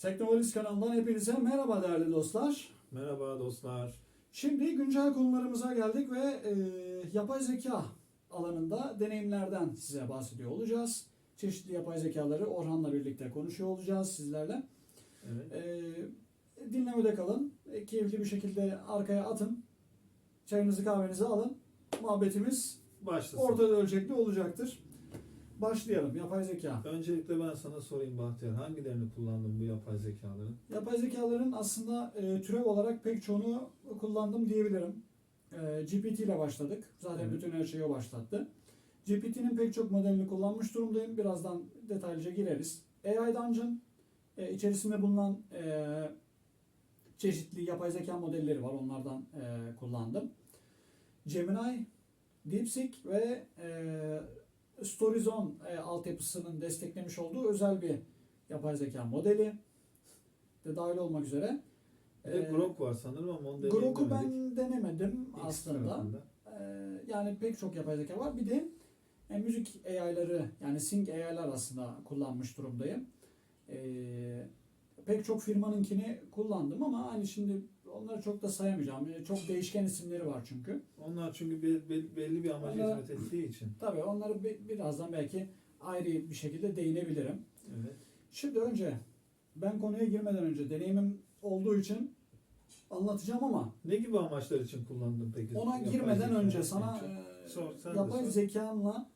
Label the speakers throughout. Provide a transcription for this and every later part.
Speaker 1: Teknovaliz kanalından hepinize merhaba değerli dostlar.
Speaker 2: Merhaba dostlar.
Speaker 1: Şimdi güncel konularımıza geldik ve e, yapay zeka alanında deneyimlerden size bahsediyor olacağız. Çeşitli yapay zekaları Orhan'la birlikte konuşuyor olacağız sizlerle.
Speaker 2: Evet.
Speaker 1: E, dinlemede kalın. E, keyifli bir şekilde arkaya atın. Çayınızı kahvenizi alın. Muhabbetimiz
Speaker 2: Başlasın.
Speaker 1: ortada ölçekli olacaktır. Başlayalım. Yapay zeka.
Speaker 2: Öncelikle ben sana sorayım Bahtiyar. Hangilerini kullandın bu yapay zekaların?
Speaker 1: Yapay zekaların aslında e, türev olarak pek çoğunu kullandım diyebilirim. E, GPT ile başladık. Zaten
Speaker 2: Evet.
Speaker 1: bütün her şeyi o başlattı. GPT'nin pek çok modelini kullanmış durumdayım. Birazdan detaylıca gireriz. AI Dungeon e, içerisinde bulunan e, çeşitli yapay zeka modelleri var. Onlardan e, kullandım. Gemini, DeepSeek ve e, Storyzone e, altyapısının desteklemiş olduğu özel bir yapay zeka modeli de dahil olmak üzere.
Speaker 2: Bir de
Speaker 1: E,
Speaker 2: Grok var sanırım ama onu
Speaker 1: Grok'u ben denemedim
Speaker 2: X
Speaker 1: aslında. Ee, yani pek çok yapay zeka var. Bir de e, müzik AI'ları yani sync AI'lar aslında kullanmış durumdayım. Ee, pek çok firmanınkini kullandım ama hani şimdi onları çok da sayamayacağım. Ee, Çok değişken isimleri var çünkü.
Speaker 2: Onlar çünkü be- be- belli bir amaca
Speaker 1: Onlar-
Speaker 2: hizmet ettiği için.
Speaker 1: Tabii onları bi- birazdan belki ayrı bir şekilde değinebilirim.
Speaker 2: Evet.
Speaker 1: Şimdi önce ben konuya girmeden önce deneyimim olduğu için anlatacağım ama
Speaker 2: Ne gibi amaçlar için kullandın peki?
Speaker 1: Ona girmeden önce sana e,
Speaker 2: Sor, sen
Speaker 1: yapay
Speaker 2: sor.
Speaker 1: zekanla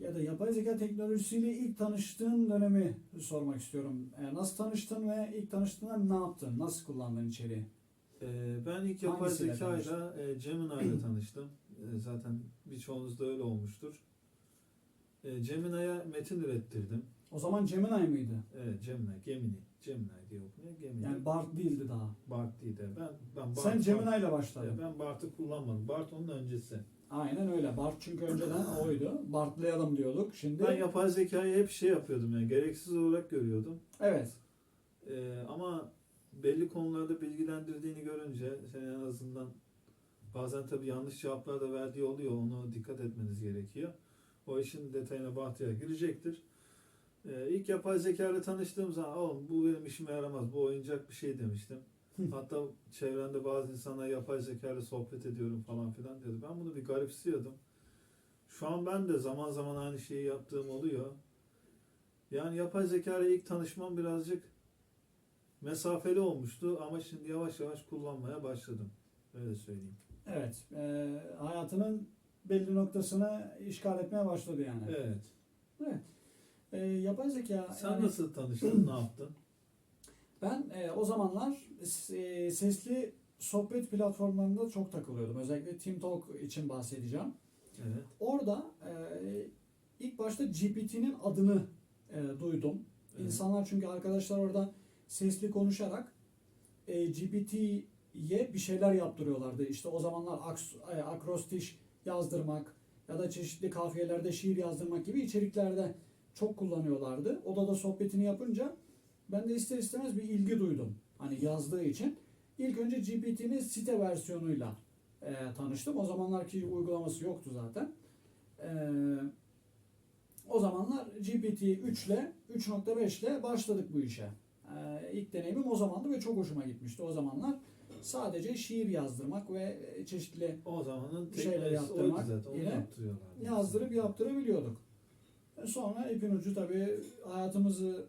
Speaker 1: ya da yapay zeka teknolojisiyle ilk tanıştığın dönemi sormak istiyorum. E, nasıl tanıştın ve ilk tanıştığında ne yaptın? Nasıl kullandın içeriği?
Speaker 2: Ee, ben ilk yapay
Speaker 1: Hangisiyle
Speaker 2: zekayla e, Gemini ile tanıştım. E, zaten birçoğunuz da öyle olmuştur. E, Gemini'ye metin ürettirdim.
Speaker 1: O zaman Gemini miydi?
Speaker 2: Evet Gemini, Gemini, Gemini diye okunuyor. Gemini.
Speaker 1: Yani Bart değildi daha.
Speaker 2: Bart değil de. Ben, ben Bart,
Speaker 1: Sen Gemini ile başladın.
Speaker 2: ben Bart'ı kullanmadım. Bart onun öncesi.
Speaker 1: Aynen öyle. Bart çünkü önceden oydu. Bartlayalım diyorduk. Şimdi
Speaker 2: Ben yapay zekayı hep şey yapıyordum yani gereksiz olarak görüyordum.
Speaker 1: evet.
Speaker 2: Ee, ama belli konularda bilgilendirdiğini görünce sen en azından bazen tabii yanlış cevaplar da verdiği oluyor. Onu dikkat etmeniz gerekiyor. O işin detayına Bahtiyar girecektir. Ee, ilk yapay zeka ile tanıştığım zaman oğlum bu benim işime yaramaz. Bu oyuncak bir şey demiştim. Hatta çevremde bazı insanlar yapay zeka ile sohbet ediyorum falan filan diyordu. Ben bunu bir garipsiyordum. Şu an ben de zaman zaman aynı şeyi yaptığım oluyor. Yani yapay zeka ile ilk tanışmam birazcık mesafeli olmuştu ama şimdi yavaş yavaş kullanmaya başladım. Öyle söyleyeyim.
Speaker 1: Evet. E, hayatının belli noktasını işgal etmeye başladı yani.
Speaker 2: Evet.
Speaker 1: Evet. E, yapay zeka
Speaker 2: Sen
Speaker 1: yani-
Speaker 2: nasıl tanıştın? ne yaptın?
Speaker 1: Ben e, o zamanlar e, sesli sohbet platformlarında çok takılıyordum. Özellikle TeamTalk için bahsedeceğim.
Speaker 2: Evet.
Speaker 1: Orada e, ilk başta GPT'nin adını e, duydum.
Speaker 2: Evet.
Speaker 1: İnsanlar çünkü arkadaşlar orada sesli konuşarak e, GPT'ye bir şeyler yaptırıyorlardı. İşte o zamanlar e, akrostiş yazdırmak ya da çeşitli kafiyelerde şiir yazdırmak gibi içeriklerde çok kullanıyorlardı. Odada sohbetini yapınca ben de ister istemez bir ilgi duydum. Hani yazdığı için. İlk önce GPT'nin site versiyonuyla e, tanıştım. O zamanlarki uygulaması yoktu zaten. E, o zamanlar GPT 3 ile 3.5 ile başladık bu işe. E, ilk deneyimim o zamandı ve çok hoşuma gitmişti. O zamanlar sadece şiir yazdırmak ve çeşitli
Speaker 2: O zamanın
Speaker 1: şeyler yaptırmak
Speaker 2: yaptırıyorlar.
Speaker 1: yazdırıp yaptırabiliyorduk. E, Sonra ipin ucu tabii hayatımızı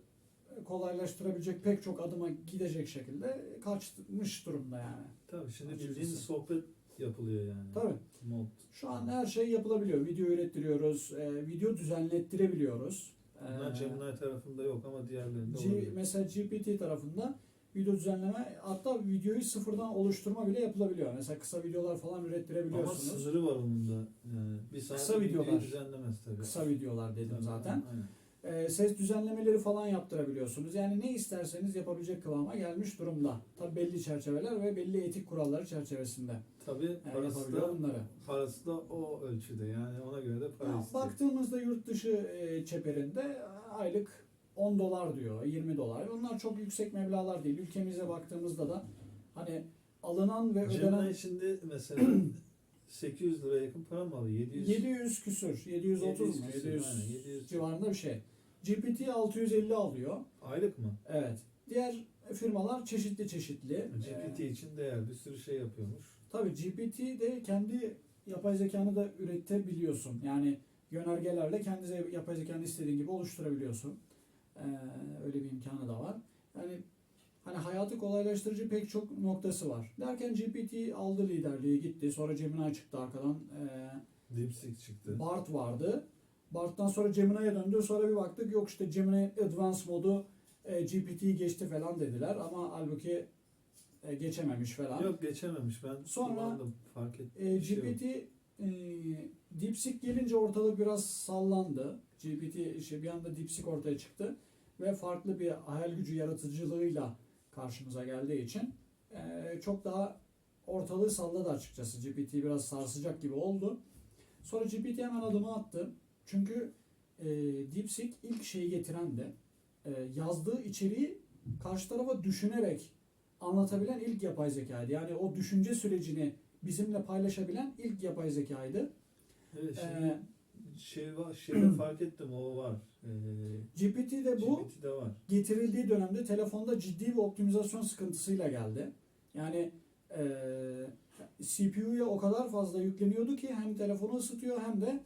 Speaker 1: kolaylaştırabilecek pek çok adıma gidecek şekilde kaçmış durumda yani.
Speaker 2: Tabii şimdi bildiğiniz sohbet yapılıyor yani.
Speaker 1: Tabii.
Speaker 2: Mod.
Speaker 1: Şu an her şey yapılabiliyor. Video ürettiriyoruz, e, video düzenlettirebiliyoruz.
Speaker 2: Bunlar Gemini tarafında yok ama diğerlerinde
Speaker 1: G-
Speaker 2: olabilir.
Speaker 1: mesela GPT tarafında video düzenleme hatta videoyu sıfırdan oluşturma bile yapılabiliyor. Mesela kısa videolar falan
Speaker 2: Ama
Speaker 1: ürettirebiliyorsunuz.
Speaker 2: sınırı var onun da. Yani bir saat
Speaker 1: Kısa videolar.
Speaker 2: düzenlemez tabii.
Speaker 1: Kısa videolar dedim
Speaker 2: Tabii,
Speaker 1: zaten.
Speaker 2: aynen.
Speaker 1: E, ses düzenlemeleri falan yaptırabiliyorsunuz. Yani ne isterseniz yapabilecek kıvama gelmiş durumda. Tabi belli çerçeveler ve belli etik kuralları çerçevesinde
Speaker 2: Tabii parası da,
Speaker 1: bunları.
Speaker 2: parası da o ölçüde yani ona göre de para
Speaker 1: Ya, baktığımızda yurt dışı e, çeperinde aylık 10 dolar diyor, 20 dolar. Onlar çok yüksek meblağlar değil. Ülkemize baktığımızda da hani alınan ve ödenen
Speaker 2: Gemini şimdi mesela 800 liraya yakın para mı alıyor? 700,
Speaker 1: 700 küsür, 730 mu?
Speaker 2: küsür,
Speaker 1: 700
Speaker 2: aynen, 700
Speaker 1: civarında bir şey. GPT 650 alıyor.
Speaker 2: Aylık mı?
Speaker 1: Evet. Diğer firmalar çeşitli çeşitli.
Speaker 2: GPT
Speaker 1: Ee,
Speaker 2: için değer bir sürü şey yapıyormuş.
Speaker 1: Tabii GPT de kendi yapay zekanı da üretebiliyorsun. Yani yönergelerle kendi yapay zekanı istediğin gibi oluşturabiliyorsun. Ee, öyle bir imkanı da var. Yani hani hayatı kolaylaştırıcı pek çok noktası var. Derken GPT aldı liderliği gitti. Sonra Gemini çıktı arkadan. Ee,
Speaker 2: DeepSeek çıktı.
Speaker 1: Bart vardı. Bart'tan sonra Gemini'ye döndü. Sonra bir baktık yok işte Gemini Advanced modu e, GPT'yi geçti falan dediler. Ama halbuki e, geçememiş falan.
Speaker 2: Yok geçememiş ben
Speaker 1: Sonra-
Speaker 2: kullandım fark ettim.
Speaker 1: E,
Speaker 2: Bir şey.
Speaker 1: GPT e, DeepSeek gelince ortalık biraz sallandı. GPT işte bir anda DeepSeek ortaya çıktı ve farklı bir hayal gücü yaratıcılığıyla karşımıza geldiği için e, çok daha ortalığı salladı açıkçası. GPT biraz sarsacak gibi oldu. Sonra GPT hemen adımı attı. Çünkü e, DeepSeek ilk şeyi getiren de e, yazdığı içeriği karşı tarafa düşünerek anlatabilen ilk yapay zekaydı. Yani o düşünce sürecini bizimle paylaşabilen ilk yapay zekaydı.
Speaker 2: Evet, şimdi
Speaker 1: Ee,
Speaker 2: şey var, şeyde fark ettim o var. Ee,
Speaker 1: GPT de bu
Speaker 2: GPT'de var.
Speaker 1: getirildiği dönemde telefonda ciddi bir optimizasyon sıkıntısıyla geldi. Yani eee CPU'ya o kadar fazla yükleniyordu ki hem telefonu ısıtıyor hem de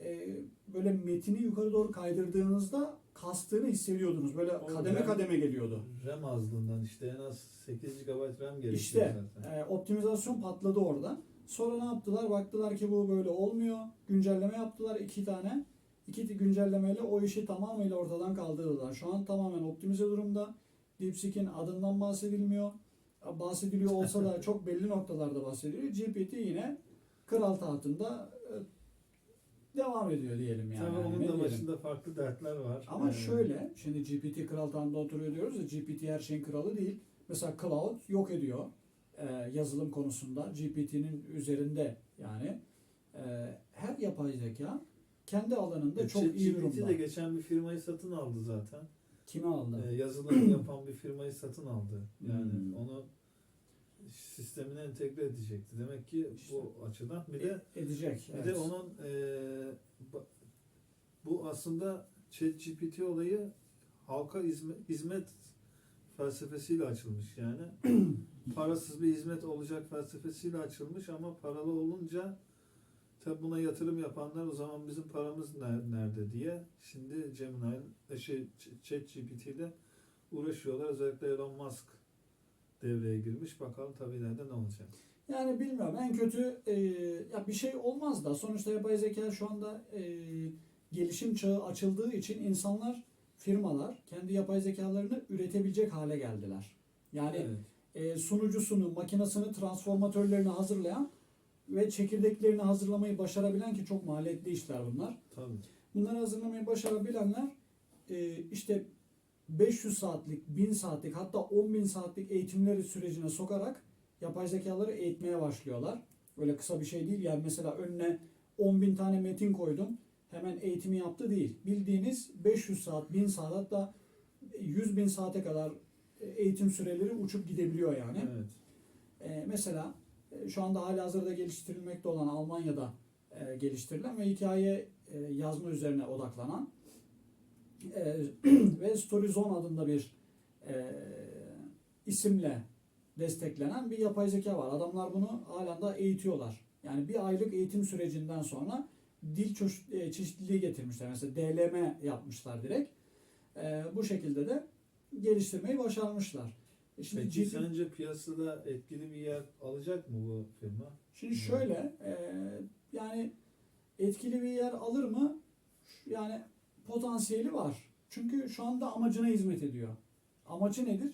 Speaker 1: eee, böyle metini yukarı doğru kaydırdığınızda kastığını hissediyordunuz. Böyle
Speaker 2: O
Speaker 1: kademe
Speaker 2: RAM-
Speaker 1: kademe geliyordu.
Speaker 2: RAM azlığından işte en az 8 GB RAM gerekiyor
Speaker 1: İşte
Speaker 2: zaten.
Speaker 1: e, optimizasyon patladı orada. Sonra ne yaptılar? Baktılar ki bu böyle olmuyor. Güncelleme yaptılar iki tane. İki güncellemeyle o işi tamamıyla ortadan kaldırdılar. Şu an tamamen optimize durumda. DeepSeek'in adından bahsedilmiyor. Bahsediliyor olsa da çok belli noktalarda bahsediliyor. GPT yine kral tahtında e, devam ediyor diyelim yani.
Speaker 2: Tabii onun da
Speaker 1: diyelim?
Speaker 2: başında farklı dertler var.
Speaker 1: Ama
Speaker 2: Ee,
Speaker 1: şöyle, şimdi GPT kral tahtında oturuyor diyoruz ya, GPT her şeyin kralı değil. Mesela Cloud yok ediyor e, yazılım konusunda. GPT'nin üzerinde yani. E, her yapay zeka kendi alanında çok iyi
Speaker 2: GPT
Speaker 1: durumda.
Speaker 2: de geçen bir firmayı satın aldı zaten.
Speaker 1: Kime aldı?
Speaker 2: Ee, yazılım yapan bir firmayı satın aldı. Yani
Speaker 1: Hmm.
Speaker 2: onu sistemine entegre edecekti. Demek ki
Speaker 1: İşte.
Speaker 2: bu açıdan bir de
Speaker 1: E- edecek.
Speaker 2: bir
Speaker 1: evet.
Speaker 2: de onun ba- bu aslında ChatGPT olayı halka hizmet, felsefesiyle açılmış yani. Parasız bir hizmet olacak felsefesiyle açılmış ama paralı olunca tabi buna yatırım yapanlar o zaman bizim paramız ner- nerede diye şimdi Gemini e, şey ChatGPT ile uğraşıyorlar. Özellikle Elon Musk devreye girmiş. Bakalım tabii ileride ne olacak.
Speaker 1: Yani bilmiyorum en kötü e, ya bir şey olmaz da sonuçta yapay zeka şu anda e, gelişim çağı açıldığı için insanlar firmalar kendi yapay zekalarını üretebilecek hale geldiler. Yani
Speaker 2: Evet.
Speaker 1: e, sunucusunu, makinesini, transformatörlerini hazırlayan ve çekirdeklerini hazırlamayı başarabilen ki çok maliyetli işler bunlar.
Speaker 2: Tabii.
Speaker 1: Bunları hazırlamayı başarabilenler e, işte 500 saatlik, 1000 saatlik hatta 10.000 saatlik eğitimleri sürecine sokarak yapay zekaları eğitmeye başlıyorlar. Böyle kısa bir şey değil yani mesela önüne 10.000 tane metin koydum hemen eğitimi yaptı değil. Bildiğiniz 500 saat, 1000 saat hatta 100 bin saate kadar eğitim süreleri uçup gidebiliyor yani.
Speaker 2: Evet.
Speaker 1: Ee, mesela e, şu anda hali hazırda geliştirilmekte olan Almanya'da e, geliştirilen ve hikaye e, yazma üzerine odaklanan e, ve Storyzone adında bir e, isimle desteklenen bir yapay zeka var. Adamlar bunu halen da eğitiyorlar. Yani bir aylık eğitim sürecinden sonra dil e, çeşitliliği getirmişler. Mesela DLM yapmışlar direkt. E, bu şekilde de geliştirmeyi başarmışlar. E Şimdi
Speaker 2: Peki
Speaker 1: GP
Speaker 2: sence piyasada etkili bir yer alacak mı bu firma?
Speaker 1: Şimdi şöyle e, yani etkili bir yer alır mı? Yani potansiyeli var. Çünkü şu anda amacına hizmet ediyor. Amacı nedir?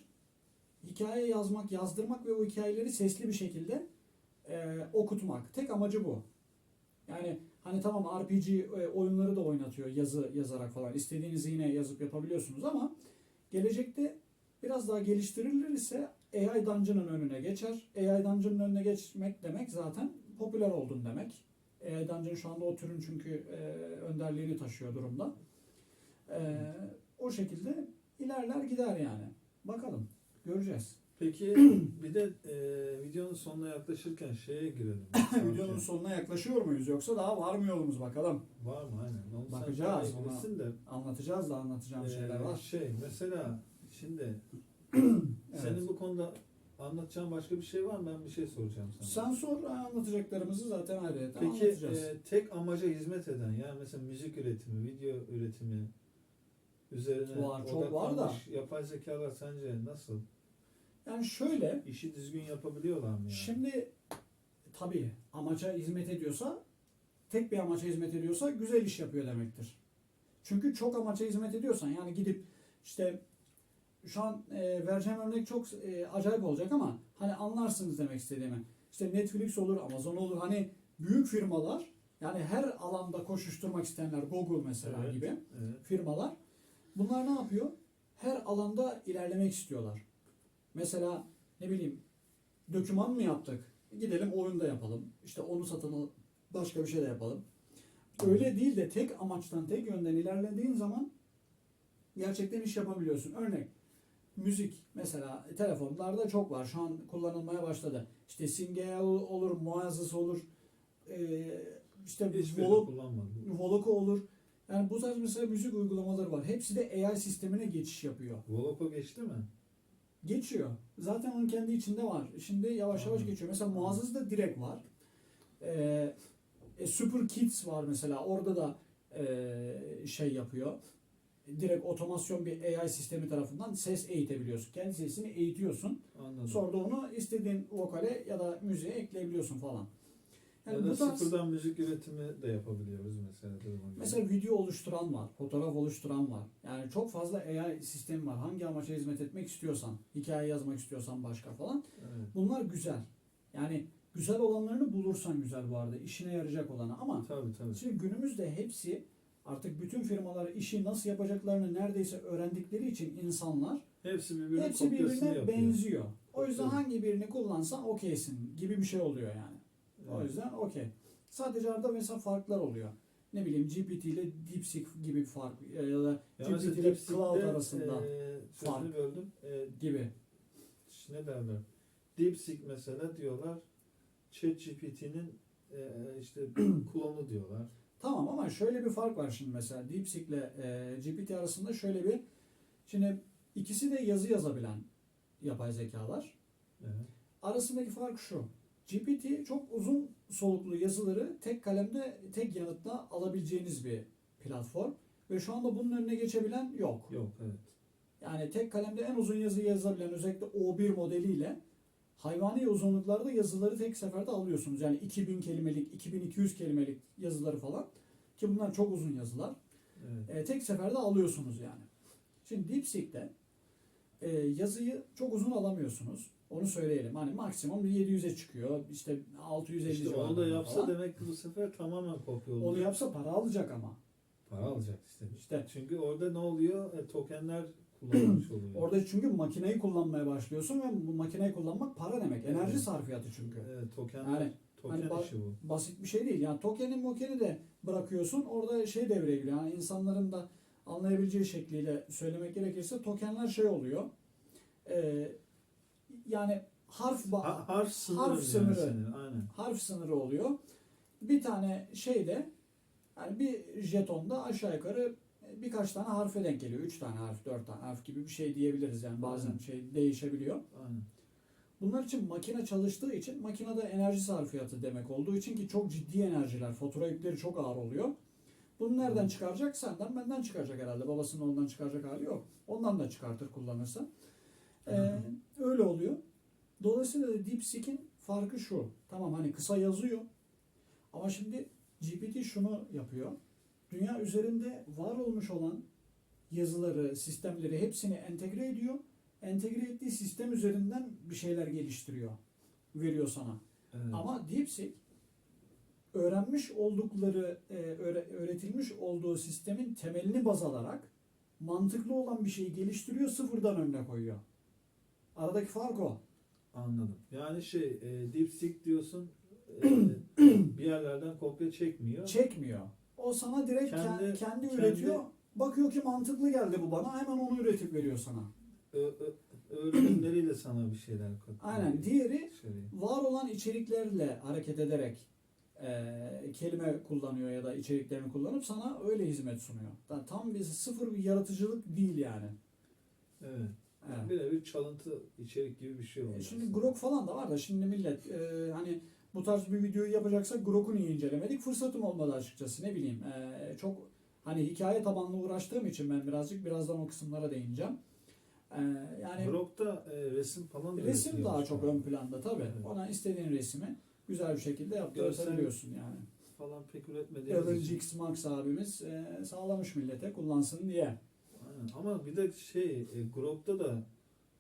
Speaker 1: Hikaye yazmak, yazdırmak ve o hikayeleri sesli bir şekilde e, okutmak. Tek amacı bu. Yani hani tamam RPG e, oyunları da oynatıyor yazı yazarak falan. İstediğinizi yine yazıp yapabiliyorsunuz ama gelecekte biraz daha geliştirilirse AI Dungeon'ın önüne geçer. AI Dungeon'ın önüne geçmek demek zaten popüler oldun demek. AI Dungeon şu anda o türün çünkü e, önderliğini taşıyor durumda. E, o şekilde ilerler gider yani. Bakalım. Göreceğiz.
Speaker 2: Peki bir de e, videonun sonuna yaklaşırken şeye girelim.
Speaker 1: Videonun
Speaker 2: Sanki.
Speaker 1: sonuna yaklaşıyor muyuz yoksa daha var mı yolumuz bakalım.
Speaker 2: Var mı aynen. Onu sen
Speaker 1: Bakacağız
Speaker 2: iyi
Speaker 1: ona.
Speaker 2: de.
Speaker 1: Anlatacağız da anlatacağım
Speaker 2: e,
Speaker 1: şeyler var.
Speaker 2: Şey mesela şimdi
Speaker 1: Evet.
Speaker 2: Senin bu konuda anlatacağın başka bir şey var mı? Ben bir şey soracağım sana.
Speaker 1: Sen sor anlatacaklarımızı zaten ayrıca
Speaker 2: Peki
Speaker 1: anlatacağız.
Speaker 2: e, tek amaca hizmet eden yani mesela müzik üretimi, video üretimi üzerine
Speaker 1: Var, çok var da.
Speaker 2: yapay zekalar sence nasıl?
Speaker 1: Yani şöyle
Speaker 2: İşi düzgün yapabiliyorlar mı yani?
Speaker 1: Şimdi tabii amaca hizmet ediyorsa tek bir amaca hizmet ediyorsa güzel iş yapıyor demektir. Çünkü çok amaca hizmet ediyorsan yani gidip işte şu an e, vereceğim örnek çok e, acayip olacak ama hani anlarsınız demek istediğimi. İşte Netflix olur, Amazon olur hani büyük firmalar yani her alanda koşuşturmak isteyenler Google mesela
Speaker 2: Evet.
Speaker 1: gibi
Speaker 2: Evet.
Speaker 1: firmalar bunlar ne yapıyor? Her alanda ilerlemek istiyorlar. Mesela ne bileyim döküman mı yaptık? Gidelim oyunda yapalım. İşte onu satın başka bir şey de yapalım. Öyle değil de tek amaçtan, tek yönden ilerlediğin zaman gerçekten iş yapabiliyorsun. Örnek müzik mesela telefonlarda çok var. Şu an kullanılmaya başladı. İşte Singea olur, Muazzez olur. Ee, işte
Speaker 2: Hiçbirini
Speaker 1: Volok,
Speaker 2: kullanmadım.
Speaker 1: Voloko olur. Yani bu tarz mesela müzik uygulamaları var. Hepsi de AI sistemine geçiş yapıyor.
Speaker 2: Voloko geçti mi?
Speaker 1: Geçiyor. Zaten onun kendi içinde var. Şimdi yavaş yavaş geçiyor. Mesela Muazzez'de direkt var. Ee, e, Super Kids var mesela. Orada da e, şey yapıyor. Direkt otomasyon bir AI sistemi tarafından ses eğitebiliyorsun. Kendi sesini eğitiyorsun.
Speaker 2: Anladım.
Speaker 1: Sonra da onu istediğin vokale ya da müziğe ekleyebiliyorsun falan. Yani
Speaker 2: ya da
Speaker 1: bu tarz-
Speaker 2: sıfırdan müzik üretimi de yapabiliyoruz mesela.
Speaker 1: Mesela video oluşturan var, fotoğraf oluşturan var. Yani çok fazla AI sistemi var. Hangi amaca hizmet etmek istiyorsan, hikaye yazmak istiyorsan başka falan.
Speaker 2: Evet.
Speaker 1: Bunlar güzel. Yani güzel olanlarını bulursan güzel bu arada. işine yarayacak olanı. Ama
Speaker 2: Tabii tabii.
Speaker 1: şimdi günümüzde hepsi artık bütün firmalar işi nasıl yapacaklarını neredeyse öğrendikleri için insanlar
Speaker 2: Hepsi birbirinin
Speaker 1: hepsi birbirine benziyor. O yüzden hangi birini kullansan okeysin gibi bir şey oluyor yani. O yüzden okey. Sadece arada mesela farklar oluyor. Ne bileyim GPT ile DeepSeek gibi bir fark ya da
Speaker 2: Ya
Speaker 1: GPT ile Cloud arasında
Speaker 2: e,
Speaker 1: fark.
Speaker 2: böldüm. E,
Speaker 1: gibi.
Speaker 2: ne derler? DeepSeek mesela diyorlar ChatGPT'nin e, işte klonu diyorlar.
Speaker 1: Tamam ama şöyle bir fark var şimdi mesela DeepSeek ile e, GPT arasında şöyle bir şimdi ikisi de yazı yazabilen yapay zekalar.
Speaker 2: Evet.
Speaker 1: Arasındaki fark şu. GPT çok uzun soluklu yazıları tek kalemde tek yanıtla alabileceğiniz bir platform ve şu anda bunun önüne geçebilen yok.
Speaker 2: Yok evet.
Speaker 1: Yani tek kalemde en uzun yazı yazabilen özellikle O1 modeliyle hayvani uzunluklarda yazıları tek seferde alıyorsunuz. Yani 2000 kelimelik, 2200 kelimelik yazıları falan ki bunlar çok uzun yazılar.
Speaker 2: evet.
Speaker 1: E, tek seferde alıyorsunuz yani. Şimdi DeepSeek'te e, yazıyı çok uzun alamıyorsunuz. Onu söyleyelim. Hani maksimum 700'e çıkıyor. İşte 650
Speaker 2: İşte onu da yapsa
Speaker 1: falan.
Speaker 2: demek ki bu sefer tamamen kopya olacak.
Speaker 1: Onu yapsa para alacak ama.
Speaker 2: Para alacak işte.
Speaker 1: İşte
Speaker 2: Çünkü orada ne oluyor? E, tokenler kullanılmış oluyor.
Speaker 1: orada çünkü makineyi kullanmaya başlıyorsun ve bu makineyi kullanmak para demek. Enerji
Speaker 2: Evet.
Speaker 1: sarfiyatı çünkü.
Speaker 2: Evet, tokenler,
Speaker 1: Yani
Speaker 2: token
Speaker 1: hani ba-
Speaker 2: işi bu.
Speaker 1: basit bir şey değil. Yani tokeni mokeni de bırakıyorsun. Orada şey devreye giriyor. Yani insanların da anlayabileceği şekliyle söylemek gerekirse tokenler şey oluyor. Ee, yani harf ba-
Speaker 2: Ha, harf sınırı.
Speaker 1: harf
Speaker 2: yani
Speaker 1: sınırı.
Speaker 2: senin, Aynen.
Speaker 1: harf sınırı oluyor. Bir tane şeyde yani bir jetonda aşağı yukarı birkaç tane harfe denk geliyor. Üç tane harf, dört tane harf gibi bir şey diyebiliriz yani. Bazen
Speaker 2: Evet.
Speaker 1: şey değişebiliyor.
Speaker 2: Aynen.
Speaker 1: Bunlar için makine çalıştığı için makinede enerji sarfiyatı demek olduğu için ki çok ciddi enerjiler, fatura yükleri çok ağır oluyor. Bunu nereden çıkaracak? Senden benden çıkaracak herhalde. Babasının ondan çıkaracak hali yok. Ondan da çıkartır kullanırsa. Ee, öyle oluyor. Dolayısıyla da DeepSeek'in farkı şu. Tamam hani kısa yazıyor. Ama şimdi GPT şunu yapıyor. Dünya üzerinde var olmuş olan yazıları, sistemleri hepsini entegre ediyor. Entegre ettiği sistem üzerinden bir şeyler geliştiriyor. Veriyor sana.
Speaker 2: Evet.
Speaker 1: Ama DeepSeek öğrenmiş oldukları, e, öğre- öğretilmiş olduğu sistemin temelini baz alarak mantıklı olan bir şeyi geliştiriyor, sıfırdan önüne koyuyor. Aradaki fark o.
Speaker 2: Anladım. Yani şey, e, DeepSeek diyorsun e, bir yerlerden kopya çekmiyor.
Speaker 1: Çekmiyor. O sana direkt kendi,
Speaker 2: Kendi-
Speaker 1: kendi,
Speaker 2: kendi-
Speaker 1: üretiyor. Bakıyor ki mantıklı geldi bu bana. Hemen onu üretip veriyor sana.
Speaker 2: Ö- öğrenimleriyle sana bir şeyler katıyor.
Speaker 1: Aynen. Diğeri
Speaker 2: İçeriye.
Speaker 1: var olan içeriklerle hareket ederek e, kelime kullanıyor ya da içeriklerini kullanıp sana öyle hizmet sunuyor. Yani tam bir sıfır bir yaratıcılık değil yani.
Speaker 2: Evet.
Speaker 1: Evet.
Speaker 2: Birebir çalıntı içerik gibi bir şey oldu.
Speaker 1: E Şimdi
Speaker 2: aslında.
Speaker 1: Grok falan da var da şimdi millet e, hani bu tarz bir videoyu yapacaksak Grok'u niye incelemedik? Fırsatım olmadı açıkçası ne bileyim. E, çok hani hikaye tabanlı uğraştığım için ben birazcık birazdan o kısımlara değineceğim. E, yani
Speaker 2: Grok'ta e, resim falan da
Speaker 1: resim daha çok
Speaker 2: falan.
Speaker 1: ön planda tabii.
Speaker 2: Evet.
Speaker 1: Ona istediğin resmi güzel bir şekilde yaptırabiliyorsun yani.
Speaker 2: falan pek üretmediğimiz için.
Speaker 1: Max abimiz e, sağlamış millete kullansın diye.
Speaker 2: Aynen. Ama bir de şey e, Grok'ta da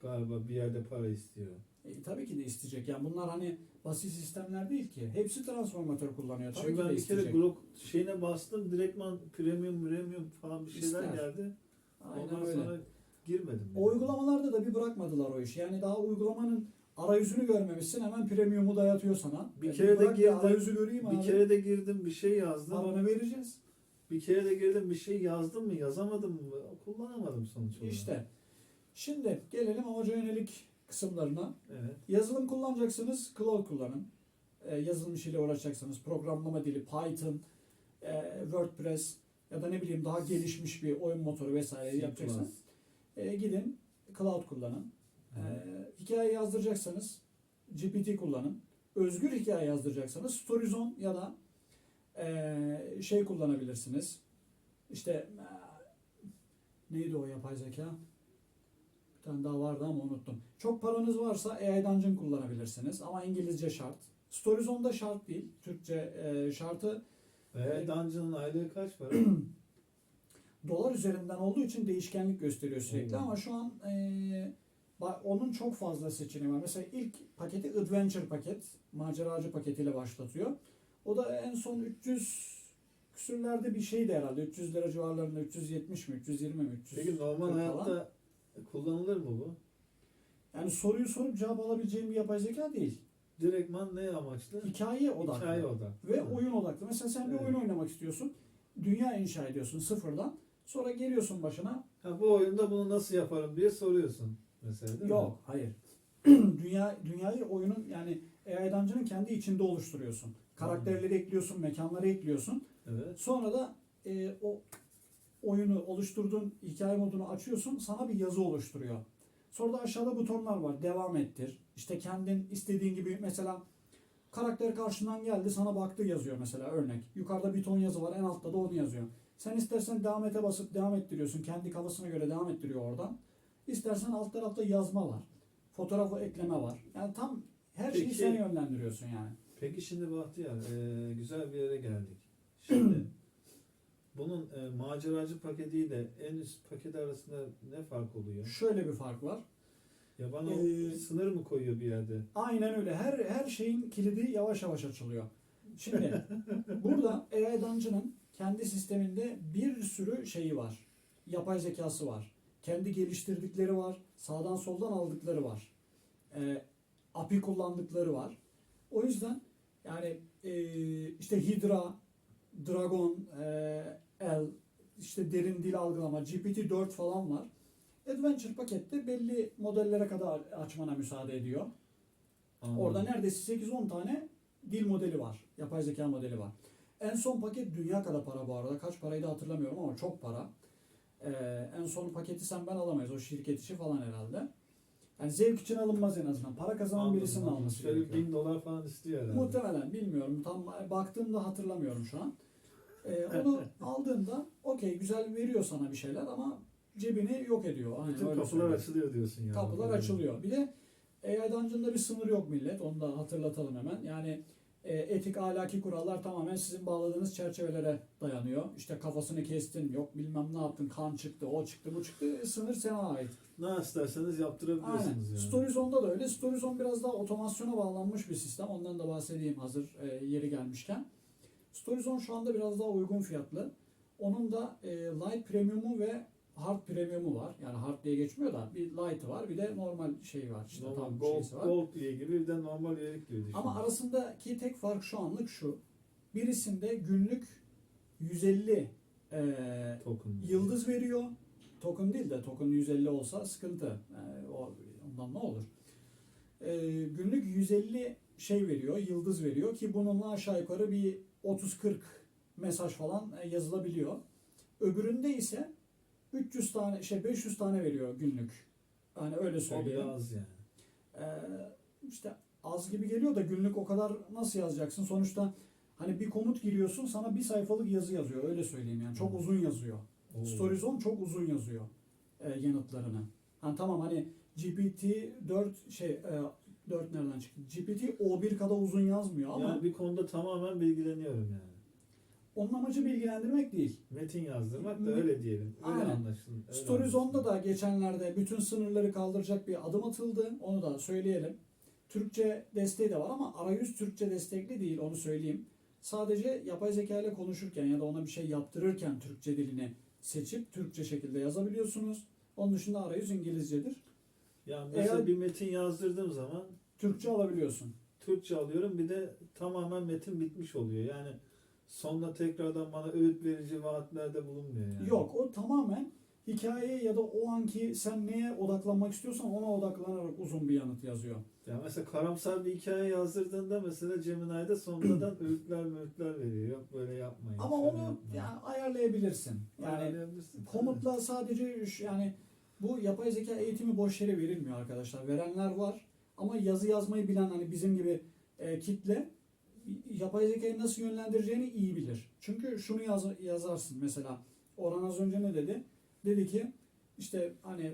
Speaker 2: galiba bir yerde para istiyor.
Speaker 1: E, tabii ki de isteyecek. Yani bunlar hani basit sistemler değil ki. Hepsi transformatör kullanıyor. Tabii
Speaker 2: Çünkü
Speaker 1: ki
Speaker 2: ben
Speaker 1: de
Speaker 2: bir kere
Speaker 1: isteyecek.
Speaker 2: Grok şeyine bastım direktman premium premium falan bir şeyler
Speaker 1: İster.
Speaker 2: geldi.
Speaker 1: Aynen
Speaker 2: Ondan
Speaker 1: öyle.
Speaker 2: sonra girmedim.
Speaker 1: O uygulamalarda da bir bırakmadılar o işi. Yani daha uygulamanın arayüzünü görmemişsin hemen premium'u dayatıyor sana.
Speaker 2: Bir
Speaker 1: E,
Speaker 2: kere de
Speaker 1: bırak
Speaker 2: girdim,
Speaker 1: arayüzü göreyim
Speaker 2: bir
Speaker 1: abi.
Speaker 2: kere de girdim bir şey yazdım.
Speaker 1: Paranı vereceğiz.
Speaker 2: Bir kere de girdim bir şey yazdım mı yazamadım mı kullanamadım sonuç olarak.
Speaker 1: İşte. Şimdi gelelim amaca yönelik kısımlarına.
Speaker 2: Evet.
Speaker 1: Yazılım kullanacaksınız, Cloud kullanın. E, yazılım işiyle uğraşacaksınız. Programlama dili, Python, e, WordPress ya da ne bileyim daha gelişmiş bir oyun motoru vesaire
Speaker 2: C++.
Speaker 1: yapacaksınız. E, gidin Cloud kullanın.
Speaker 2: Evet.
Speaker 1: Ee, hikaye yazdıracaksanız GPT kullanın. Özgür hikaye yazdıracaksanız Storyzone ya da ee, şey kullanabilirsiniz. İşte ee, neydi o yapay zeka? Bir tane daha vardı ama unuttum. Çok paranız varsa AI Dungeon kullanabilirsiniz ama İngilizce şart. Storyzone'da şart değil. Türkçe ee, şartı
Speaker 2: Ve Dungeon'ın aylığı kaç para?
Speaker 1: dolar üzerinden olduğu için değişkenlik gösteriyor sürekli
Speaker 2: Hmm.
Speaker 1: ama şu an ba- onun çok fazla seçeneği var. Mesela ilk paketi Adventure paket, maceracı paketiyle başlatıyor. O da en son 300 küsürlerde bir şeydi herhalde. 300 lira civarlarında 370 mi, 320 mi, 300
Speaker 2: Peki normal
Speaker 1: falan.
Speaker 2: hayatta kullanılır mı bu?
Speaker 1: Yani soruyu sorup cevap alabileceğim bir yapay zeka değil.
Speaker 2: Direktman ne amaçlı?
Speaker 1: Hikaye odaklı.
Speaker 2: Hikaye odaklı.
Speaker 1: Ve
Speaker 2: mi?
Speaker 1: oyun odaklı. Mesela sen bir
Speaker 2: Evet.
Speaker 1: oyun oynamak istiyorsun. Dünya inşa ediyorsun sıfırdan. Sonra geliyorsun başına
Speaker 2: Ha, bu oyunda bunu nasıl yaparım diye soruyorsun mesela değil mi?
Speaker 1: Yok, hayır. Dünya dünyayı oyunun yani AI Dungeon'ın kendi içinde oluşturuyorsun. Karakterleri ekliyorsun, mekanları ekliyorsun.
Speaker 2: Evet.
Speaker 1: Sonra da e, o oyunu oluşturduğun hikaye modunu açıyorsun, sana bir yazı oluşturuyor. Sonra da aşağıda butonlar var. Devam ettir. İşte kendin istediğin gibi mesela karakter karşından geldi sana baktı yazıyor mesela örnek. Yukarıda bir ton yazı var en altta da onu yazıyor. Sen istersen devam ete basıp devam ettiriyorsun. Kendi kafasına göre devam ettiriyor oradan. İstersen alt tarafta yazma var. Fotoğrafı ekleme var. Yani tam her şeyi
Speaker 2: Peki-
Speaker 1: sen yönlendiriyorsun yani.
Speaker 2: Peki şimdi Bahtiyar e, güzel bir yere geldik. Şimdi bunun e, maceracı paketiyle en üst paket arasında ne fark oluyor?
Speaker 1: Şöyle bir fark var.
Speaker 2: Ya bana
Speaker 1: Ee,
Speaker 2: sınır mı koyuyor bir yerde?
Speaker 1: Aynen öyle. Her her şeyin kilidi yavaş yavaş açılıyor. Şimdi burada AI Dungeon'ın kendi sisteminde bir sürü şeyi var. Yapay zekası var. Kendi geliştirdikleri var. Sağdan soldan aldıkları var. Ee, API kullandıkları var. O yüzden yani e, işte Hydra, Dragon, e, L, işte derin dil algılama, GPT-4 falan var. Adventure pakette belli modellere kadar açmana müsaade ediyor.
Speaker 2: Anladım.
Speaker 1: Orada neredeyse 8-10 tane dil modeli var. Yapay zeka modeli var. En son paket dünya kadar para bu arada. Kaç paraydı hatırlamıyorum ama çok para. Ee, en son paketi sen ben alamayız. O şirket işi falan herhalde. Yani zevk için alınmaz en azından. Para kazanan
Speaker 2: Anladım,
Speaker 1: birisinin
Speaker 2: anladım.
Speaker 1: alması
Speaker 2: Şöyle
Speaker 1: gerekiyor.
Speaker 2: bin dolar falan istiyor herhalde.
Speaker 1: Muhtemelen bilmiyorum. Tam baktığımda hatırlamıyorum şu an. Ee, onu aldığında okey güzel veriyor sana bir şeyler ama cebini yok ediyor. Aynen
Speaker 2: Bütün
Speaker 1: öyle
Speaker 2: kapılar
Speaker 1: söyleyeyim.
Speaker 2: açılıyor diyorsun yani.
Speaker 1: Kapılar açılıyor. Bir de AI Dungeon'da bir sınır yok millet. Onu da hatırlatalım hemen. Yani e, etik ahlaki kurallar tamamen sizin bağladığınız çerçevelere dayanıyor. İşte kafasını kestin, yok bilmem ne yaptın, kan çıktı, o çıktı, bu çıktı. E, Sınır sana ait.
Speaker 2: Ne isterseniz yaptırabilirsiniz
Speaker 1: Aynen.
Speaker 2: yani.
Speaker 1: Storyzone'da da öyle. Storyzone biraz daha otomasyona bağlanmış bir sistem. Ondan da bahsedeyim hazır e, yeri gelmişken. Storyzone şu anda biraz daha uygun fiyatlı. Onun da e, Light Premium'u ve Hard Premium'u var. Yani Hard diye geçmiyor da bir Light'ı var bir de normal şey var. İşte
Speaker 2: Normal
Speaker 1: tam
Speaker 2: gold,
Speaker 1: var.
Speaker 2: gold diye gibi bir de normal üyelik diye düşün.
Speaker 1: Ama arasındaki tek fark şu anlık şu. Birisinde günlük 150 e,
Speaker 2: token.
Speaker 1: yıldız veriyor. Token değil de token 150 olsa sıkıntı. E, o ondan ne olur? E, günlük 150 şey veriyor, yıldız veriyor ki bununla aşağı yukarı bir 30-40 mesaj falan e, yazılabiliyor. Öbüründe ise 300 tane şey 500 tane veriyor günlük Hani öyle
Speaker 2: O bile
Speaker 1: söyleyeyim.
Speaker 2: az yani.
Speaker 1: Ee, işte az gibi geliyor da günlük o kadar nasıl yazacaksın? Sonuçta hani bir komut giriyorsun sana bir sayfalık yazı yazıyor öyle söyleyeyim yani. Çok
Speaker 2: Hı.
Speaker 1: uzun yazıyor.
Speaker 2: Oo.
Speaker 1: Storyzone çok uzun yazıyor e, yanıtlarını. Hani tamam hani GPT-4 şey e, 4 nereden çıktı? GPT O1 kadar uzun yazmıyor ama
Speaker 2: Yani bir konuda tamamen bilgileniyorum yani.
Speaker 1: Onun amacı bilgilendirmek değil.
Speaker 2: Metin yazdırmak da öyle diyelim. Öyle
Speaker 1: Aynen.
Speaker 2: anlaşılır. öyle
Speaker 1: Storyzone'da
Speaker 2: anlaşılır.
Speaker 1: da geçenlerde bütün sınırları kaldıracak bir adım atıldı. Onu da söyleyelim. Türkçe desteği de var ama arayüz Türkçe destekli değil onu söyleyeyim. Sadece yapay zeka ile konuşurken ya da ona bir şey yaptırırken Türkçe dilini seçip Türkçe şekilde yazabiliyorsunuz. Onun dışında arayüz İngilizcedir.
Speaker 2: Yani mesela
Speaker 1: Eğer-
Speaker 2: bir metin yazdırdığım zaman
Speaker 1: Türkçe alabiliyorsun.
Speaker 2: Türkçe alıyorum bir de tamamen metin bitmiş oluyor. Yani sonunda tekrardan bana öğüt verici vaatlerde bulunmuyor yani.
Speaker 1: Yok o tamamen hikaye ya da o anki sen neye odaklanmak istiyorsan ona odaklanarak uzun bir yanıt yazıyor.
Speaker 2: Yani mesela karamsar bir hikaye yazdırdığında mesela Gemini'de sonradan öğütler öğütler veriyor. Yok böyle yapmayın.
Speaker 1: Ama onu
Speaker 2: yapmayın.
Speaker 1: yani ayarlayabilirsin. Yani
Speaker 2: Ayarlayabilirsin.
Speaker 1: komutla sadece yani bu yapay zeka eğitimi boş yere verilmiyor arkadaşlar. Verenler var ama yazı yazmayı bilen hani bizim gibi e, kitle yapay zekayı nasıl yönlendireceğini iyi bilir. Çünkü şunu yaz, yazarsın mesela Orhan az önce ne dedi? Dedi ki işte hani e,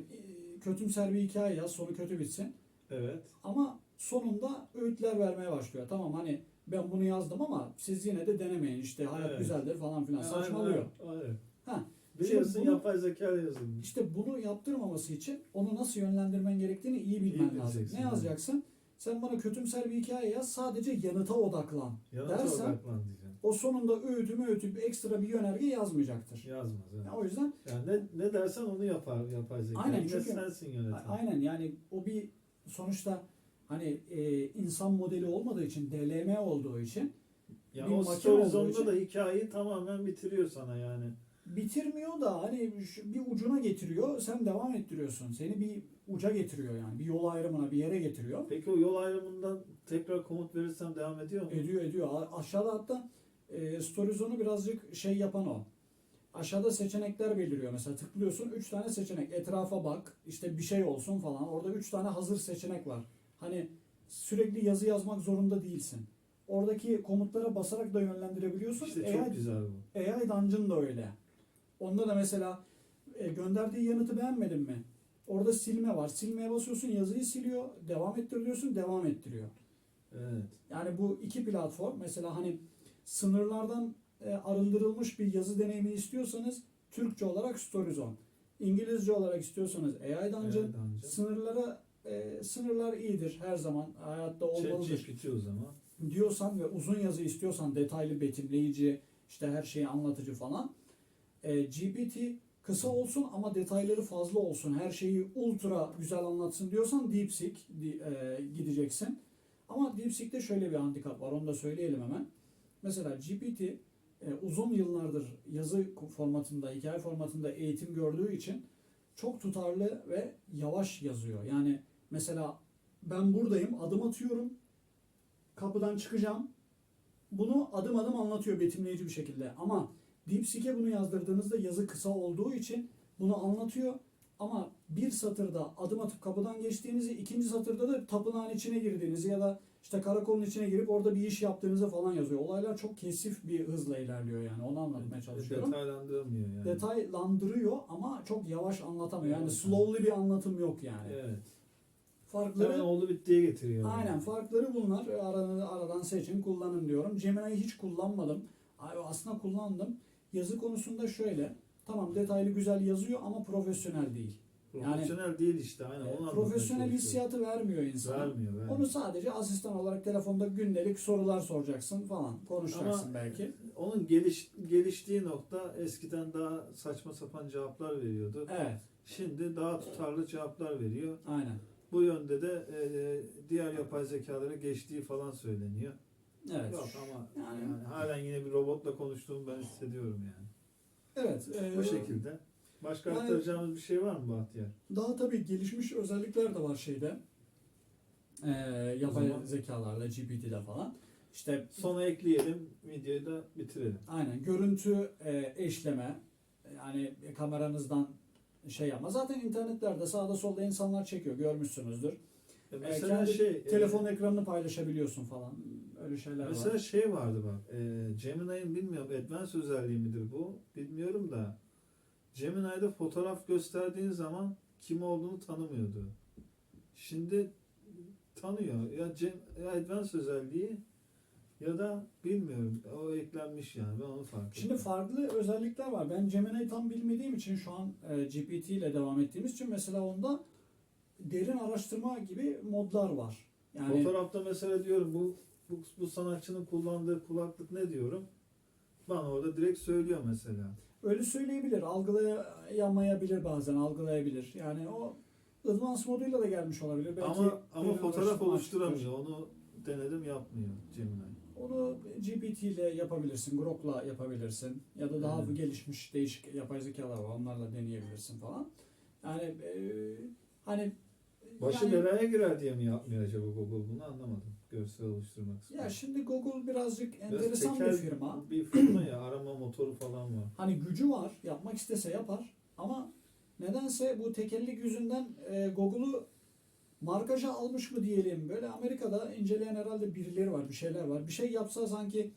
Speaker 1: kötümser bir hikaye yaz sonu kötü bitsin.
Speaker 2: Evet.
Speaker 1: Ama sonunda öğütler vermeye başlıyor. Tamam hani ben bunu yazdım ama siz yine de denemeyin işte hayat
Speaker 2: Evet.
Speaker 1: güzeldir falan filan saçmalıyor.
Speaker 2: Aynen.
Speaker 1: Ha,
Speaker 2: Biliyorsun
Speaker 1: bunu-
Speaker 2: yapay zeka yazılmış.
Speaker 1: İşte bunu yaptırmaması için onu nasıl yönlendirmen gerektiğini iyi bilmen
Speaker 2: İyi
Speaker 1: lazım. Ne yazacaksın? Sen bana kötümser bir hikaye yaz sadece yanıta odaklan.
Speaker 2: Yanıta
Speaker 1: dersen-
Speaker 2: odaklan diyeceğim.
Speaker 1: O sonunda öğütümü öğütüp ekstra bir yönerge yazmayacaktır.
Speaker 2: Yazmaz. Evet.
Speaker 1: Ya o yüzden
Speaker 2: Yani ne, ne dersen onu yapar yapay zeka.
Speaker 1: Aynen,
Speaker 2: Yine
Speaker 1: çünkü-
Speaker 2: sensin yöneten.
Speaker 1: a- aynen yani o bir sonuçta hani e, insan modeli olmadığı için DLM olduğu için
Speaker 2: Ya
Speaker 1: bir
Speaker 2: o
Speaker 1: makine olduğu
Speaker 2: da hikayeyi tamamen bitiriyor sana yani.
Speaker 1: bitirmiyor da hani şu- bir ucuna getiriyor sen devam ettiriyorsun. Seni bir uca getiriyor yani bir yol ayrımına bir yere getiriyor.
Speaker 2: Peki o yol ayrımından tekrar komut verirsem devam ediyor mu?
Speaker 1: Ediyor ediyor. A- Aşağıda hatta e, Storyzone'u birazcık şey yapan o. Aşağıda seçenekler beliriyor. Mesela tıklıyorsun 3 tane seçenek. Etrafa bak. işte bir şey olsun falan. Orada 3 tane hazır seçenek var. Hani sürekli yazı yazmak zorunda değilsin. Oradaki komutlara basarak da yönlendirebiliyorsun.
Speaker 2: İşte çok güzel bu.
Speaker 1: AI Dungeon da öyle. Onda da mesela e, gönderdiği yanıtı beğenmedin mi? Orada silme var. Silmeye basıyorsun yazıyı siliyor. Devam ettir diyorsun devam ettiriyor.
Speaker 2: Evet.
Speaker 1: Yani bu iki platform mesela hani sınırlardan e, arındırılmış bir yazı deneyimi istiyorsanız Türkçe olarak Storyzone. İngilizce olarak istiyorsanız AI Dungeon.
Speaker 2: Dungeon.
Speaker 1: Sınırlara e, sınırlar iyidir her zaman hayatta olmalıdır
Speaker 2: ChatGPT o zaman.
Speaker 1: diyorsan ve uzun yazı istiyorsan detaylı betimleyici işte her şeyi anlatıcı falan e, GPT kısa olsun ama detayları fazla olsun her şeyi ultra güzel anlatsın diyorsan DeepSeek e, gideceksin. Ama DeepSeek'te şöyle bir handikap var onu da söyleyelim hemen. Mesela GPT e, uzun yıllardır yazı formatında, hikaye formatında eğitim gördüğü için çok tutarlı ve yavaş yazıyor. Yani mesela ben buradayım, adım atıyorum, kapıdan çıkacağım. Bunu adım adım anlatıyor betimleyici bir şekilde. Ama DeepSeek'e bunu yazdırdığınızda yazı kısa olduğu için bunu anlatıyor. Ama bir satırda adım atıp kapıdan geçtiğinizi, ikinci satırda da tapınağın içine girdiğinizi ya da işte karakolun içine girip orada bir iş yaptığınızı falan yazıyor. Olaylar çok kesif bir hızla ilerliyor yani. Onu anlatmaya çalışıyorum.
Speaker 2: Detaylandırmıyor yani.
Speaker 1: Detaylandırıyor ama çok yavaş anlatamıyor. Yani
Speaker 2: Evet.
Speaker 1: slowly bir anlatım yok yani.
Speaker 2: Evet.
Speaker 1: Farkları
Speaker 2: Hemen oldu bittiye getiriyor.
Speaker 1: Aynen farkları bunlar. Aradan, aradan seçin kullanın diyorum. Gemini'yi hiç kullanmadım. Aslında kullandım. Yazı konusunda şöyle. Tamam detaylı güzel yazıyor ama profesyonel değil.
Speaker 2: Profesyonel değil işte. Aynen. Anlatmaya
Speaker 1: profesyonel hissiyatı vermiyor insana.
Speaker 2: Vermiyor. vermiyor.
Speaker 1: Onu sadece asistan olarak telefonda gündelik sorular soracaksın falan. Konuşacaksın
Speaker 2: Ama-
Speaker 1: belki.
Speaker 2: Onun geliş, geliştiği nokta eskiden daha saçma sapan cevaplar veriyordu.
Speaker 1: Evet.
Speaker 2: Şimdi daha tutarlı cevaplar veriyor.
Speaker 1: Aynen.
Speaker 2: Bu yönde de e, diğer yapay zekalara geçtiği falan söyleniyor.
Speaker 1: Evet.
Speaker 2: Yok ama
Speaker 1: Yani-
Speaker 2: yani, halen yine bir robotla konuştuğumu ben hissediyorum yani.
Speaker 1: Evet. e,
Speaker 2: Bu şekilde. Başka
Speaker 1: yani-
Speaker 2: aktaracağımız bir şey var mı Bahtiyar?
Speaker 1: Daha tabii gelişmiş özellikler de var şeyde. Ee, yapay zekalarda, GPT'de falan. İşte
Speaker 2: Sona ekleyelim, videoyu da bitirelim.
Speaker 1: aynen görüntü e, eşleme, yani kameranızdan şey yapma. Zaten internetlerde sağda solda insanlar çekiyor görmüşsünüzdür.
Speaker 2: E
Speaker 1: Ee,
Speaker 2: mesela
Speaker 1: kendi
Speaker 2: şey e,
Speaker 1: telefon ekranını paylaşabiliyorsun falan. Öyle şeyler
Speaker 2: Mesela
Speaker 1: var.
Speaker 2: şey vardı bak. E, Gemini'nin bilmiyorum advanced özelliği midir bu? Bilmiyorum da. Gemini'de fotoğraf gösterdiğin zaman kim olduğunu tanımıyordu. Şimdi tanıyor. Ya, Gem- ya advanced özelliği ya da bilmiyorum. O eklenmiş yani. Ben onu fark ettim.
Speaker 1: Şimdi farklı özellikler var. Ben Gemini'yi tam bilmediğim için şu an e, GPT ile devam ettiğimiz için mesela onda derin araştırma gibi modlar var. Yani
Speaker 2: Fotoğrafta mesela diyorum bu, bu bu sanatçının kullandığı kulaklık ne diyorum? Bana orada direkt söylüyor mesela.
Speaker 1: öyle söyleyebilir, algılayamayabilir bazen, algılayabilir. Yani o advanced moduyla da gelmiş olabilir. Belki
Speaker 2: ama ama fotoğraf oluşturamıyor.
Speaker 1: açıktır.
Speaker 2: Onu denedim yapmıyor Gemini.
Speaker 1: Onu GPT ile yapabilirsin, Grok'la yapabilirsin ya da daha
Speaker 2: Evet.
Speaker 1: gelişmiş değişik yapay zekalar var. Onlarla deneyebilirsin falan. Yani e, hani
Speaker 2: Başı
Speaker 1: yani-
Speaker 2: belaya girer diye mi yapmıyor acaba Google bunu anlamadım. Görsel oluşturmak kısmı.
Speaker 1: Ya şimdi Google birazcık
Speaker 2: Biraz
Speaker 1: enteresan bir
Speaker 2: tekel
Speaker 1: firma.
Speaker 2: Bir firma ya arama motoru falan var.
Speaker 1: Hani gücü var, yapmak istese yapar ama nedense bu tekellik yüzünden e, Google'u markaja almış mı diyelim. Böyle Amerika'da inceleyen herhalde birileri var, bir şeyler var. Bir şey yapsa sanki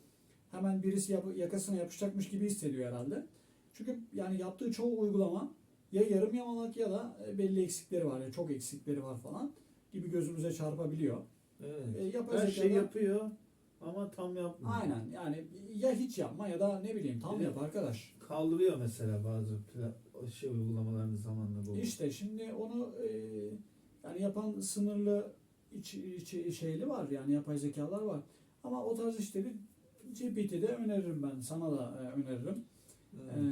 Speaker 1: hemen birisi yap- yakasına yapışacakmış gibi hissediyor herhalde. Çünkü yani yaptığı çoğu uygulama ya yarım yamalak ya da e, belli eksikleri var. ya çok eksikleri var falan gibi gözümüze çarpabiliyor.
Speaker 2: Evet.
Speaker 1: E, yapay
Speaker 2: Her şey yapıyor ama tam yapmıyor.
Speaker 1: Aynen yani ya hiç yapma ya da ne bileyim tam
Speaker 2: Evet.
Speaker 1: yap arkadaş.
Speaker 2: Kaldırıyor mesela bazı şey uygulamalarını zamanla bu.
Speaker 1: İşte şimdi onu e, yani yapan sınırlı iç, içi- şeyli var yani yapay zekalar var. Ama o tarz işleri GPT'de öneririm ben. Sana da e, öneririm.
Speaker 2: Evet.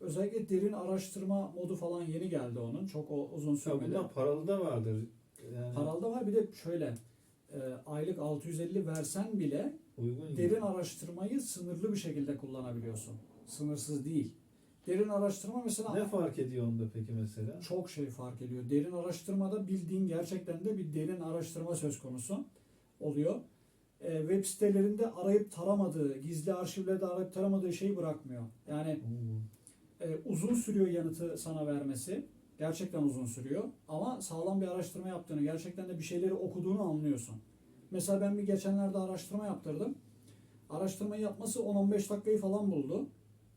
Speaker 1: E, özellikle derin araştırma modu falan yeni geldi onun. Çok o, uzun
Speaker 2: Ya
Speaker 1: sürmedi.
Speaker 2: bundan paralı da vardır. Yani
Speaker 1: Paralı da var bir de şöyle e, aylık 650 versen bile
Speaker 2: uygun
Speaker 1: derin araştırmayı sınırlı bir şekilde kullanabiliyorsun. Sınırsız değil. Derin araştırma mesela
Speaker 2: Ne fark ediyor onda peki mesela?
Speaker 1: çok şey fark ediyor. Derin araştırmada bildiğin gerçekten de bir derin araştırma söz konusu oluyor. Ee, web sitelerinde arayıp taramadığı, gizli arşivlerde arayıp taramadığı şeyi bırakmıyor. Yani
Speaker 2: Oo.
Speaker 1: e, uzun sürüyor yanıtı sana vermesi. Gerçekten uzun sürüyor. Ama sağlam bir araştırma yaptığını, gerçekten de bir şeyleri okuduğunu anlıyorsun. Mesela ben bir geçenlerde araştırma yaptırdım. Araştırmayı yapması 10-15 dakikayı falan buldu.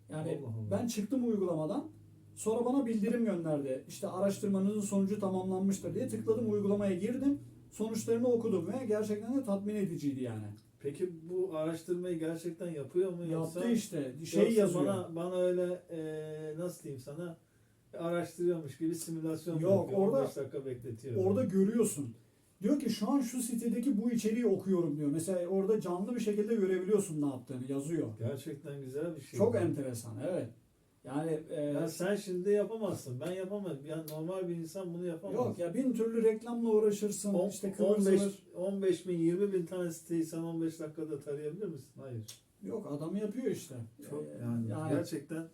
Speaker 1: Yani
Speaker 2: Allah Allah.
Speaker 1: ben çıktım uygulamadan. Sonra bana bildirim gönderdi. İşte araştırmanızın sonucu tamamlanmıştır diye tıkladım uygulamaya girdim. Sonuçlarını okudum ve gerçekten de tatmin ediciydi yani.
Speaker 2: Peki bu araştırmayı gerçekten yapıyor mu yoksa?
Speaker 1: Yaptı işte. Şey
Speaker 2: yoksa
Speaker 1: yazıyor.
Speaker 2: Bana, bana öyle eee, nasıl diyeyim sana araştırıyormuş gibi simülasyon
Speaker 1: Yok,
Speaker 2: yapıyor?
Speaker 1: orada-
Speaker 2: 15 dakika bekletiyor.
Speaker 1: Orada görüyorsun. Diyor ki şu an şu sitedeki bu içeriği okuyorum diyor. Mesela orada canlı bir şekilde görebiliyorsun ne yaptığını yazıyor.
Speaker 2: Gerçekten güzel bir şey.
Speaker 1: Çok
Speaker 2: bu.
Speaker 1: enteresan evet. Yani e,
Speaker 2: Ya sen şimdi yapamazsın. Ben yapamam. Yani normal bir insan bunu yapamaz.
Speaker 1: yok ya bin türlü reklamla uğraşırsın.
Speaker 2: On-
Speaker 1: işte kıvır
Speaker 2: 15,
Speaker 1: zıvır.
Speaker 2: 15 bin 20 bin tane siteyi sen 15 dakikada tarayabilir misin? Hayır.
Speaker 1: Yok adam yapıyor işte.
Speaker 2: Çok
Speaker 1: Ee,
Speaker 2: yani, gerçekten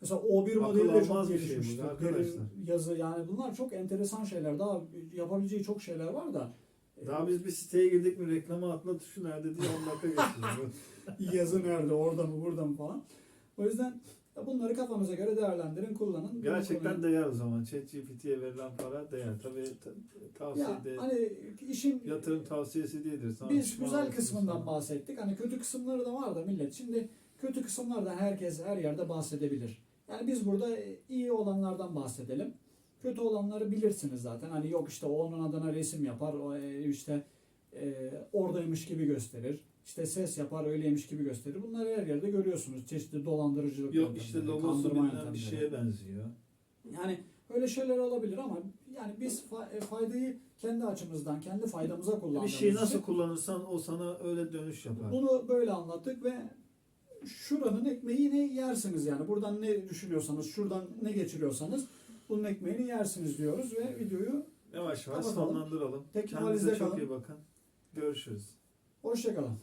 Speaker 1: Mesela O1
Speaker 2: Akıl
Speaker 1: modeli de çok
Speaker 2: bir şey arkadaşlar.
Speaker 1: Yazı yani bunlar çok enteresan şeyler. Daha yapabileceği çok şeyler var da. e,
Speaker 2: daha biz bir siteye girdik mi reklama atla tuşu nerede diye 10 dakika geçiyor.
Speaker 1: yazı nerede, orada mı, burada mı falan. O yüzden ya bunları kafanıza göre değerlendirin, kullanın.
Speaker 2: Gerçekten değer o zaman. ChatGPT'ye verilen para değer. Tabii ta- tavsiye
Speaker 1: ya,
Speaker 2: de
Speaker 1: hani işin
Speaker 2: yatırım tavsiyesi değildir. Sana
Speaker 1: biz güzel kısmından
Speaker 2: sonra.
Speaker 1: bahsettik. Hani kötü kısımları da var da millet. Şimdi kötü kısımlardan herkes her yerde bahsedebilir. Yani biz burada iyi olanlardan bahsedelim. Kötü olanları bilirsiniz zaten. Hani yok işte o onun adına resim yapar, o e, işte e, oradaymış gibi gösterir. İşte ses yapar, öyleymiş gibi gösterir. Bunları her yerde görüyorsunuz. Çeşitli dolandırıcılık
Speaker 2: Yok işte logosu bir şeye benziyor.
Speaker 1: Yani öyle şeyler olabilir ama yani biz fa- e, faydayı kendi açımızdan, kendi faydamıza
Speaker 2: Bir
Speaker 1: kullandığımız
Speaker 2: şeyi nasıl
Speaker 1: için
Speaker 2: kullanırsan o sana öyle dönüş yapar.
Speaker 1: bunu böyle anlattık ve şuranın ekmeğini yersiniz yani. Buradan ne düşünüyorsanız, şuradan ne geçiriyorsanız bunun ekmeğini yersiniz diyoruz ve videoyu
Speaker 2: Yavaş yavaş
Speaker 1: Kapatalım.
Speaker 2: sonlandıralım.
Speaker 1: Teknolojide
Speaker 2: Kendinize çok
Speaker 1: kalın.
Speaker 2: iyi bakın. Görüşürüz.
Speaker 1: hoşçakalın.